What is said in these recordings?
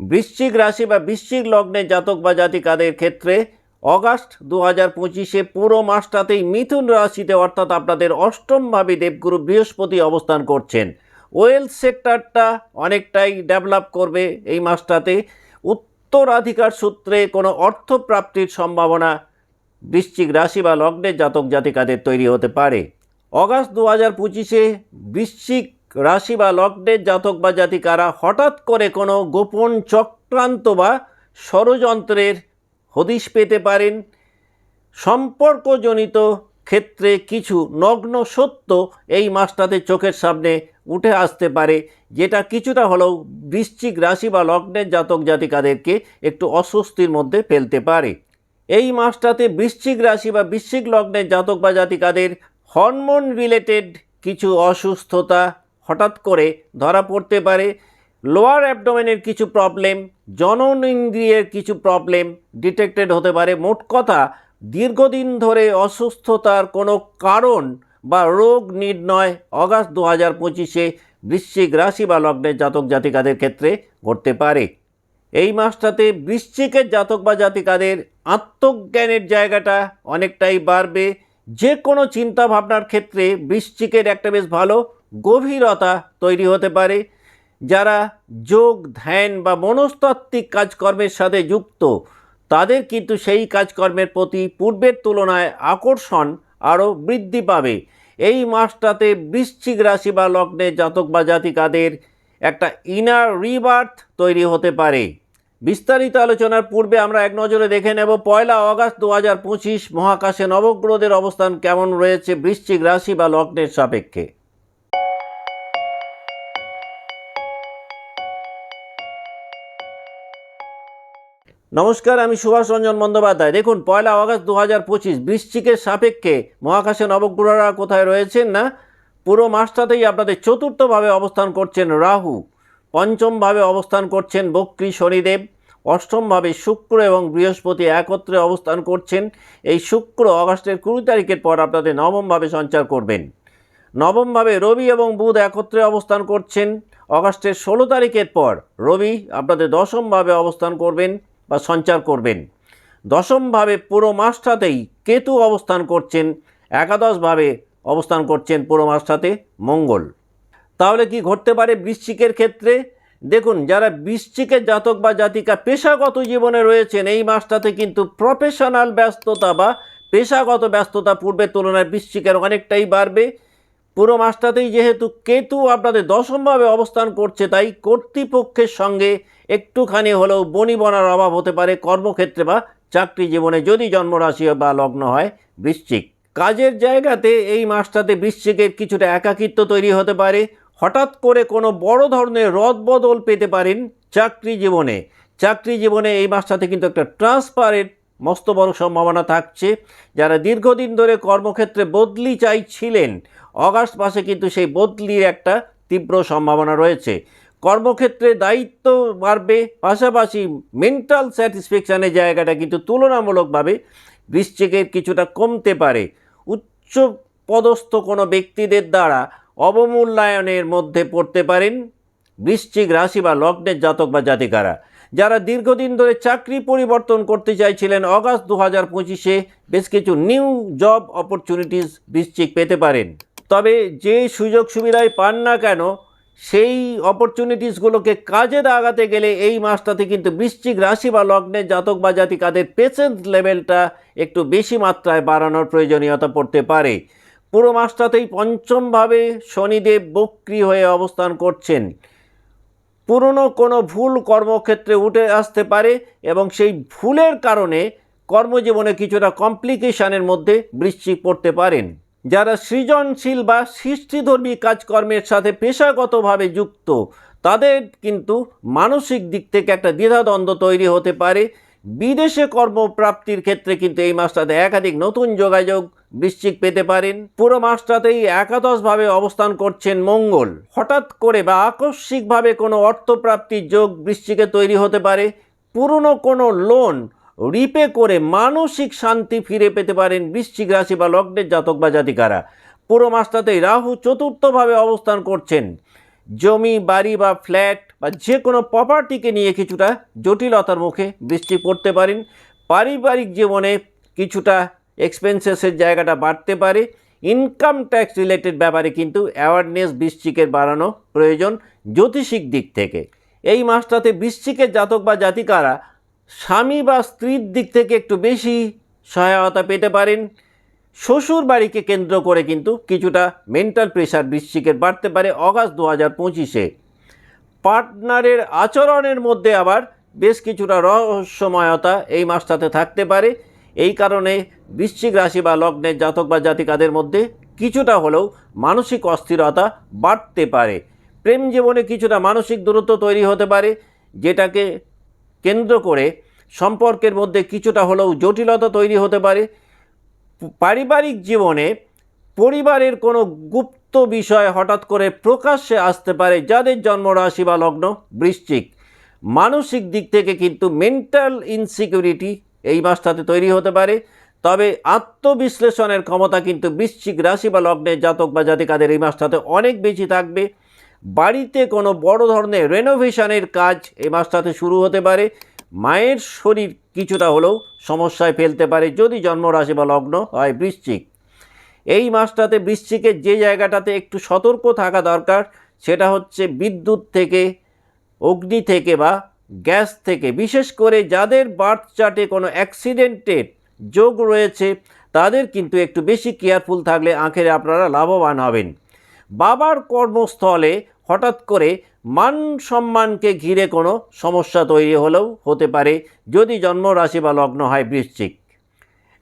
বৃশ্চিক রাশি বা বৃশ্চিক লগ্নের জাতক বা জাতিকাদের ক্ষেত্রে অগাস্ট দু হাজার পঁচিশে পুরো মাসটাতেই মিথুন রাশিতে অর্থাৎ আপনাদের অষ্টমভাবে দেবগুরু বৃহস্পতি অবস্থান করছেন। ওয়েলথ সেক্টরটা অনেকটাই ডেভেলপ করবে এই মাসটাতে। উত্তরাধিকার সূত্রে কোনো অর্থপ্রাপ্তির সম্ভাবনা বৃশ্চিক রাশি বা লগ্নের জাতক জাতিকাদের তৈরি হতে পারে। অগাস্ট দু হাজার পঁচিশে বৃশ্চিক রাশি বা লগ্নের জাতক বা জাতিকারা হঠাৎ করে কোনো গোপন চক্রান্ত বা ষড়যন্ত্রের হদিশ পেতে পারেন। সম্পর্কজনিত ক্ষেত্রে কিছু নগ্ন সত্য এই মাসটাতে চোখের সামনে উঠে আসতে পারে, যেটা কিছুটা হলেও বৃশ্চিক রাশি বা লগ্নের জাতক জাতিকাদেরকে একটু অস্বস্তির মধ্যে ফেলতে পারে। এই মাসটাতে বৃশ্চিক রাশি বা বৃশ্চিক লগ্নের জাতক বা জাতিকাদের হরমোন রিলেটেড কিছু অসুস্থতা হঠাৎ করে ধরা পড়তে পারে। লোয়ার অ্যাবডোমেনের কিছু প্রবলেম জনন ইন্দ্রিয়ের কিছু প্রবলেম ডিটেক্টেড হতে পারে। মোট কথা, দীর্ঘদিন ধরে অসুস্থতার কোনো কারণ বা রোগ নির্ণয় অগাস্ট দু হাজার পঁচিশে বৃশ্চিক রাশি বা লগ্নের জাতক জাতিকাদের ক্ষেত্রে ঘটতে পারে। এই মাসটাতে বৃশ্চিকের জাতক বা জাতিকাদের আত্মজ্ঞানের জায়গাটা অনেকটাই বাড়বে। যে কোনো চিন্তাভাবনার ক্ষেত্রে বৃশ্চিকের একটা বেশ ভালো গভীরতা তৈরি হতে পারে, যারা যোগ, ধ্যান বা মনস্তাত্ত্বিক কাজকর্মের সাথে যুক্ত, তাদের কিন্তু সেই কাজকর্মের প্রতি পূর্বের তুলনায় আকর্ষণ আরও বৃদ্ধি পাবে। এই মাসটাতে বৃশ্চিক রাশি বা লগ্নে জাতক বা জাতিকাদের একটা ইনার রিবার্থ তৈরি হতে পারে। বিস্তারিত আলোচনার পূর্বে আমরা এক নজরে দেখে নেব, পয়লা অগাস্ট দু হাজার পঁচিশ মহাকাশে নবগ্রহদের অবস্থান কেমন রয়েছে বৃশ্চিক রাশি বা লগ্নের সাপেক্ষে। নমস্কার, আমি সুভাষ রঞ্জন বন্দ্যোপাধ্যায়। দেখুন, পয়লা আগস্ট দু হাজার পঁচিশ, বৃশ্চিকের সাপেক্ষে মহাকাশে নবগ্রহরা কোথায় রয়েছেন না? পুরো মাসটাতেই আপনাদের চতুর্থভাবে অবস্থান করছেন রাহু, পঞ্চমভাবে অবস্থান করছেন বক্রী শনিদেব, অষ্টমভাবে শুক্র এবং বৃহস্পতি একত্রে অবস্থান করছেন। এই শুক্র অগস্টের কুড়ি তারিখের পর আপনাদের নবমভাবে সঞ্চার করবেন। নবমভাবে রবি এবং বুধ একত্রে অবস্থান করছেন। অগাস্টের ষোলো তারিখের পর রবি আপনাদের দশমভাবে অবস্থান করবেন। বা সঞ্চার করবেন। দশমভাবে পুরো মাসটাতেই কেতু অবস্থান করছেন, একাদশভাবে অবস্থান করছেন পুরো মাসটাতে মঙ্গল। তাহলে কি ঘটতে পারে বৃশ্চিকের ক্ষেত্রে? দেখুন, যারা বৃশ্চিকের জাতক বা জাতিকা পেশাগত জীবনে রয়েছেন, এই মাসটাতে কিন্তু প্রফেশনাল ব্যস্ততা বা পেশাগত ব্যস্ততা পূর্বের তুলনায় বৃশ্চিকের অনেকটাই বাড়বে। পুরো মাসটাতেই যেহেতু কেতু আপনাদের দশমভাবে অবস্থান করছে, তাই কর্তৃপক্ষের সঙ্গে একটুখানি হলেও বনিবনার অভাব হতে পারে কর্মক্ষেত্রে বা চাকরি জীবনে যদি জন্মরাশি বা লগ্ন হয় বৃশ্চিক। কাজের জায়গাতে এই মাসটাতে বৃশ্চিকের কিছুটা একাকিত্ব তৈরি হতে পারে। হঠাৎ করে কোনো বড় ধরনের রদবদল পেতে পারেন চাকরি জীবনে। চাকরি জীবনে এই মাসটাতে কিন্তু একটা ট্রান্সফারের মস্ত বড় সম্ভাবনা থাকছে। যারা দীর্ঘদিন ধরে কর্মক্ষেত্রে বদলি চাইছিলেন, অগাস্ট মাসে কিন্তু সেই বদলির একটা তীব্র সম্ভাবনা রয়েছে। কর্মক্ষেত্রে দায়িত্ব বাড়বে, পাশাপাশি মেন্টাল স্যাটিসফ্যাকশানের জায়গাটা কিন্তু তুলনামূলকভাবে বৃশ্চিকের কিছুটা কমতে পারে। উচ্চ পদস্থ কোনো ব্যক্তিদের দ্বারা অবমূল্যায়নের মধ্যে পড়তে পারেন বৃশ্চিক রাশি বা লগ্নের জাতক বা জাতিকারা। যারা দীর্ঘদিন ধরে চাকরি পরিবর্তন করতে চাইছিলেন, অগাস্ট দু হাজার পঁচিশে বেশ কিছু নিউ জব অপরচুনিটিস বৃশ্চিক পেতে পারেন। তবে যে সুযোগ সুবিধাই পান না কেন, সেই অপরচুনিটিসগুলোকে কাজে লাগাতে গেলে এই মাসটাতে কিন্তু বৃশ্চিক রাশি বা লগ্নের জাতক বা জাতিকাদের পেশেন্স লেভেলটা একটু বেশি মাত্রায় বাড়ানোর প্রয়োজনীয়তা পড়তে পারে। পুরো মাসটাতেই পঞ্চমভাবে শনিদেব বক্রি হয়ে অবস্থান করছেন। পুরনো কোনো ভুল কর্মক্ষেত্রে উঠে আসতে পারে এবং সেই ভুলের কারণে কর্মজীবনে কিছুটা কমপ্লিকেশনের মধ্যে বৃশ্চিক পড়তে পারেন। যারা সৃজনশীল বা সৃষ্টিধর্মী কাজকর্মের সাথে পেশাগতভাবে যুক্ত, তাদের কিন্তু মানসিক দিক থেকে একটা দ্বিধাদ্বন্দ্ব তৈরি হতে পারে। বিদেশে কর্মপ্রাপ্তির ক্ষেত্রে কিন্তু এই মাসটাতে একাধিক নতুন যোগাযোগ বৃশ্চিক পেতে পারেন। পুরো মাসটাতেই একাদশভাবে অবস্থান করছেন মঙ্গল। হঠাৎ করে বা আকস্মিকভাবে কোনো অর্থপ্রাপ্তির যোগ বৃশ্চিকে তৈরি হতে পারে। পুরনো কোনো লোন রিপে করে মানসিক শান্তি ফিরে পেতে পারেন বৃশ্চিক রাশি বা লগ্নের জাতক বা জাতিকারা। পুরো মাসটাতেই রাহু চতুর্থভাবে অবস্থান করছেন। জমি, বাড়ি বা ফ্ল্যাট বা যে কোনো প্রপার্টিকে নিয়ে কিছুটা জটিলতার মুখে বৃষ্টি পড়তে পারেন। পারিবারিক জীবনে কিছুটা এক্সপেন্সেসের জায়গাটা বাড়তে পারে। ইনকাম ট্যাক্স রিলেটেড ব্যাপারে কিন্তু অ্যাওয়ারনেস বৃশ্চিকের বাড়ানো প্রয়োজন জ্যোতিষিক দিক থেকে। এই মাসটাতে বৃশ্চিকের জাতক বা জাতিকারা স্বামী বা স্ত্রীর দিক থেকে একটু বেশি সহায়তা পেতে পারেন। শ্বশুর বাড়িকে কেন্দ্র করে কিন্তু কিছুটা মেন্টাল প্রেশার বৃশ্চিকের বাড়তে পারে অগাস্ট দু হাজার পঁচিশে। পার্টনারের আচরণের মধ্যে আবার বেশ কিছুটা রহস্যময়তা এই মাসটাতে থাকতে পারে। এই কারণে বৃশ্চিক রাশি বা লগ্নের জাতক বা জাতিকাদের মধ্যে কিছুটা হলেও মানসিক অস্থিরতা বাড়তে পারে। প্রেম জীবনে কিছুটা মানসিক দূরত্ব তৈরি হতে পারে, যেটাকে কেন্দ্র করে সম্পর্কের মধ্যে কিছুটা হলেও জটিলতা তৈরি হতে পারে। পারিবারিক জীবনে পরিবারের কোনো গুপ্ত বিষয় হঠাৎ করে প্রকাশ্যে আসতে পারে, যাদের জন্মরাশি বা লগ্ন বৃশ্চিক। মানসিক দিক থেকে কিন্তু মেন্টাল ইনসিকিউরিটি এই মাসটাতে তৈরি হতে পারে। তবে আত্মবিশ্লেষণের ক্ষমতা কিন্তু বৃশ্চিক রাশি বা লগ্নের জাতক বা জাতিকাদের এই মাসটাতে অনেক বেশি থাকবে। বাড়িতে কোনো বড় ধরনের রেনোভেশনের কাজ এই মাসটাতে শুরু হতে পারে। মায়ের শরীর কিছুটা হলেও সমস্যায় ফেলতে পারে যদি জন্মরাশি বা লগ্ন হয় বৃশ্চিক। এই মাসটাতে বৃশ্চিকের যে জায়গাটাতে একটু সতর্ক থাকা দরকার সেটা হচ্ছে বিদ্যুৎ থেকে, অগ্নি থেকে বা গ্যাস থেকে, বিশেষ করে যাদের বার্থ চার্টে কোনো অ্যাক্সিডেন্টের যোগ রয়েছে, তাদের কিন্তু একটু বেশি কেয়ারফুল থাকলে আখেরে আপনারা লাভবান হবেন। বাবার কর্মস্থলে হঠাৎ করে মান সম্মানকে ঘিরে কোনো সমস্যা তৈরি হলেও হতে পারে, যদি জন্ম রাশি বা লগ্ন হয় বৃশ্চিক।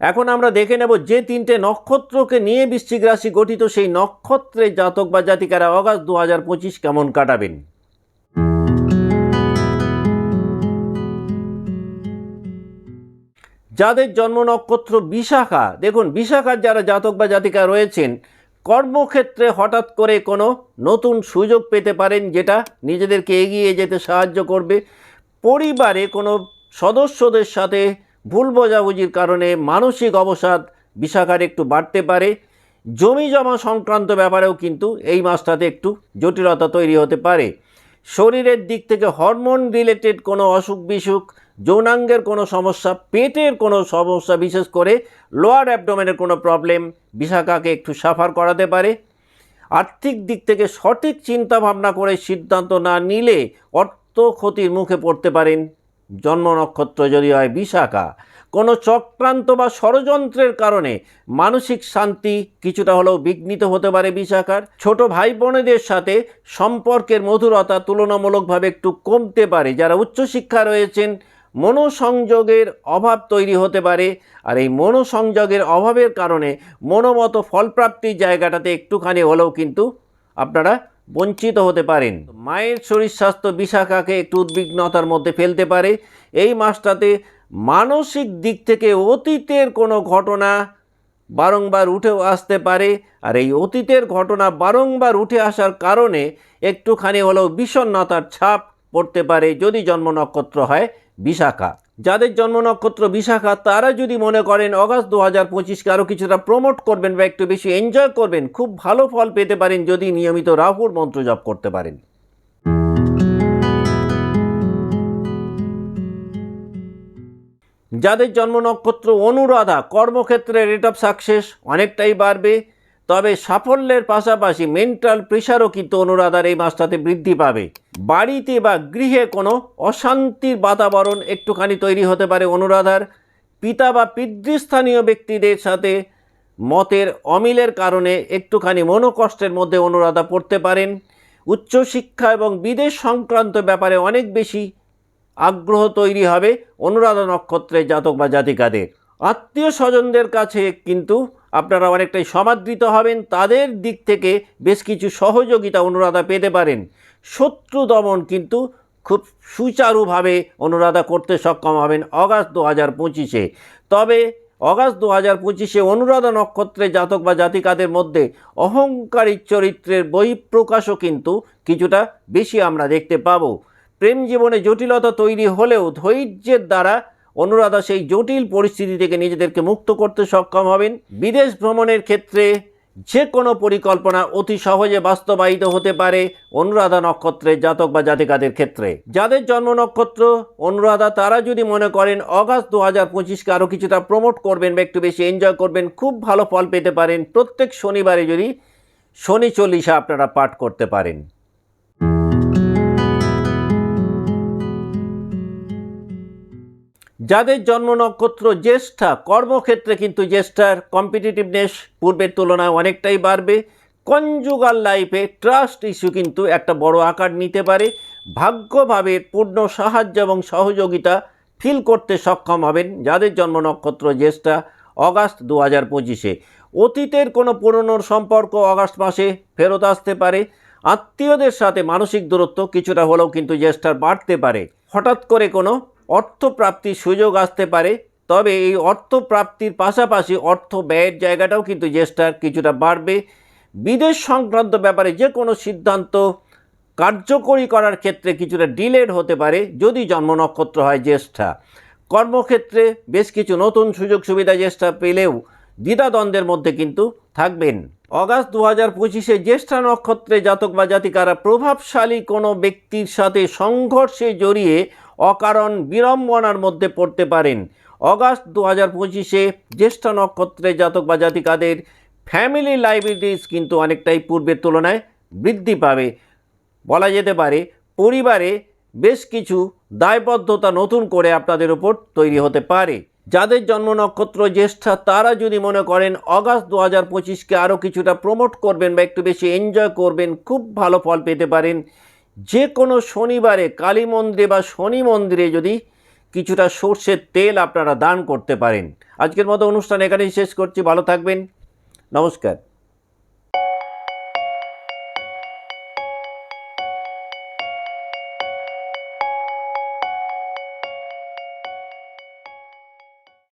এখন আমরা দেখে নেব যে তিনটে নক্ষত্রকে নিয়ে বৃশ্চিক রাশি গঠিত, সেই নক্ষত্রের জাতক বা জাতিকারা অগাস্ট দু হাজার পঁচিশ কেমন কাটাবেন। যাদের জন্ম নক্ষত্র বিশাখা, দেখুন, বিশাখার যারা জাতক বা জাতিকা রয়েছেন, কর্মক্ষেত্রে হঠাৎ করে কোনো নতুন সুযোগ পেতে পারেন যেটা নিজেদেরকে এগিয়ে যেতে সাহায্য করবে। পরিবারে কোনো সদস্যদের সাথে ভুল বোঝাবুঝির কারণে মানসিক অবসাদ বিশাখার একটু বাড়তে পারে। জমি জমা সংক্রান্ত ব্যাপারেও কিন্তু এই মাসটাতে একটু জটিলতা তৈরি হতে পারে। শরীরের দিক থেকে হরমোন রিলেটেড কোনো অসুখ বিসুখ যৌনাঙ্গের কোনো সমস্যা, পেটের কোনো সমস্যা, বিশেষ করে লোয়ার অ্যাবডোমেনের কোনো প্রবলেম বিশাখাকে একটু সাফার করাতে পারে। আর্থিক দিক থেকে সঠিক চিন্তা ভাবনা করে সিদ্ধান্ত না নিলে অর্থ ক্ষতির মুখে পড়তে পারেন জন্ম নক্ষত্র যদি হয় বিশাখা। কোনো চক্রান্ত বা ষড়যন্ত্রের কারণে মানসিক শান্তি কিছুটা হলেও বিঘ্নিত হতে পারে বিশাখার। ছোট ভাই বোনেদের সাথে সম্পর্কের মধুরতা তুলনামূলকভাবে একটু কমতে পারে। যারা উচ্চশিক্ষা রয়েছেন মনোসংযোগের অভাব তৈরি হতে পারে। আর এই মনোসংযোগের অভাবের কারণে মনোমতো ফলপ্রাপ্তির জায়গাটাতে একটুখানি হলেও কিন্তু আপনারা বঞ্চিত হতে পারেন। মায়ের শরীর স্বাস্থ্য বিশাখাকে একটু উদ্বিগ্নতার মধ্যে ফেলতে পারে। এই মাসটাতে মানসিক দিক থেকে অতীতের কোনো ঘটনা বারংবার উঠে আসতে পারে। আর এই অতীতের ঘটনা বারংবার উঠে আসার কারণে একটুখানি হলেও বিষণ্ণতার ছাপ পড়তে পারে। যদি জন্ম নক্ষত্র হয় বিশাখা। যাদের জন্ম নক্ষত্র বিশাখা, তারা যদি মনে করেন অগাস্ট দু হাজার পঁচিশকে আরও কিছুটা প্রমোট করবেন বা একটু বেশি এনজয় করবেন, খুব ভালো ফল পেতে পারেন যদি নিয়মিত রাহুর মন্ত্র জপ করতে পারেন। যাদের জন্ম নক্ষত্র অনুরাধা, কর্মক্ষেত্রে রেট অফ সাকসেস অনেকটাই বাড়বে। তবে সাফল্যের পাশাপাশি মেন্টাল প্রেশারও কিন্তু অনুরাধার এই মাসটাতে বৃদ্ধি পাবে। বাড়িতে বা গৃহে কোনো অশান্তির বাতাবরণ একটুখানি তৈরি হতে পারে অনুরাধার। পিতা বা পিতৃস্থানীয় ব্যক্তিদের সাথে মতের অমিলের কারণে একটুখানি মনোকষ্টের মধ্যে অনুরাধা পড়তে পারেন। উচ্চশিক্ষা এবং বিদেশ সংক্রান্ত ব্যাপারে অনেক বেশি আগ্রহ তৈরি হবে অনুরাধা নক্ষত্রের জাতক বা জাতিকাদের। আত্মীয় স্বজনদের কাছে কিন্তু আপনারা অনেকটাই সমাদৃত হবেন, তাদের দিক থেকে বেশ কিছু সহযোগিতা অনুরাধা পেতে পারেন। শত্রু দমন কিন্তু খুব সুচারুভাবে অনুরাধা করতে সক্ষম হবেন অগাস্ট দু হাজার পঁচিশে। তবে অগাস্ট দু হাজার পঁচিশে অনুরাধা নক্ষত্রের জাতক বা জাতিকাদের মধ্যে অহংকারী চরিত্রের বহিঃপ্রকাশও কিন্তু কিছুটা বেশি আমরা দেখতে পাবো। প্রেম জীবনে জটিলতা তৈরি হলেও ধৈর্যের দ্বারা অনুরাধা সেই জটিল পরিস্থিতি থেকে নিজেদেরকে মুক্ত করতে সক্ষম হবেন। বিদেশ ভ্রমণের ক্ষেত্রে যে কোনো পরিকল্পনা অতি সহজে বাস্তবায়িত হতে পারে অনুরাধা নক্ষত্রের জাতক বা জাতিকাদের ক্ষেত্রে। যাদের জন্ম নক্ষত্র, অনুরাধা তারা যদি মনে করেন অগাস্ট দু হাজার পঁচিশকে আরও কিছুটা প্রমোট করবেন বা একটু বেশি এনজয় করবেন, খুব ভালো ফল পেতে পারেন। প্রত্যেক শনিবারে যদি শনি চল্লিশা আপনারা পাঠ করতে পারেন। যাদের জন্ম নক্ষত্র জ্যেষ্ঠা, কর্মক্ষেত্রে কিন্তু জ্যেষ্ঠার কম্পিটিটিভনেস পূর্বের তুলনায় অনেকটাই বাড়বে। কনজুগাল লাইফে ট্রাস্ট ইস্যু কিন্তু একটা বড় আকার নিতে পারে। ভাগ্যভাবে পূর্ণ সাহায্য এবং সহযোগিতা ফিল করতে সক্ষম হবেন যাদের জন্ম নক্ষত্র জ্যেষ্ঠা অগাস্ট দু হাজার পঁচিশে। অতীতের কোনো পুরনো সম্পর্ক অগাস্ট মাসে ফেরত আসতে পারে। আত্মীয়দের সাথে মানসিক দূরত্ব কিছুটা হলেও কিন্তু জ্যেষ্ঠার বাড়তে পারে। হঠাৎ করে কোনো অর্থপ্রাপ্তির সুযোগ আসতে পারে, তবে এই অর্থ প্রাপ্তির পাশাপাশি অর্থ ব্যয়ের জায়গাটাও কিন্তু জ্যেষ্ঠার কিছুটা বাড়বে। বিদেশ সংক্রান্ত ব্যাপারে যে কোনো সিদ্ধান্ত কার্যকরী করার ক্ষেত্রে কিছুটা ডিলেড হতে পারে, যদি জন্ম নক্ষত্র হয় জ্যেষ্ঠা। কর্মক্ষেত্রে বেশ কিছু নতুন সুযোগ সুবিধা জ্যেষ্ঠা পেলেও দ্বিধাদ্বন্দ্বের মধ্যে কিন্তু থাকবেন। অগাস্ট দু হাজার পঁচিশে জ্যেষ্ঠা নক্ষত্রে জাতক বা জাতিকারা প্রভাবশালী কোনো ব্যক্তির সাথে সংঘর্ষে জড়িয়ে অকারণ বিড়ম্বনার মধ্যে পড়তে পারেন। অগাস্ট দু হাজার পঁচিশে জ্যেষ্ঠ নক্ষত্রে জাতক বা জাতিকাদের ফ্যামিলি লাইবিলিটিস কিন্তু অনেকটাই পূর্বের তুলনায় বৃদ্ধি পাবে। বলা যেতে পারে পরিবারে বেশ কিছু দায়বদ্ধতা নতুন করে আপনাদের উপর তৈরি হতে পারে। যাদের জন্ম নক্ষত্র জ্যেষ্ঠা, তারা যদি মনে করেন অগাস্ট দু হাজার পঁচিশকে আরও কিছুটা প্রমোট করবেন বা একটু বেশি এনজয় করবেন, খুব ভালো ফল পেতে পারেন। যে কোনো শনিবারে কালী মন্দিরে বা শনি মন্দিরে যদি কিছুটা সর্ষের তেল আপনারা দান করতে পারেন। আজকের মতো অনুষ্ঠান এখানেই শেষ করছি। ভালো থাকবেন। নমস্কার।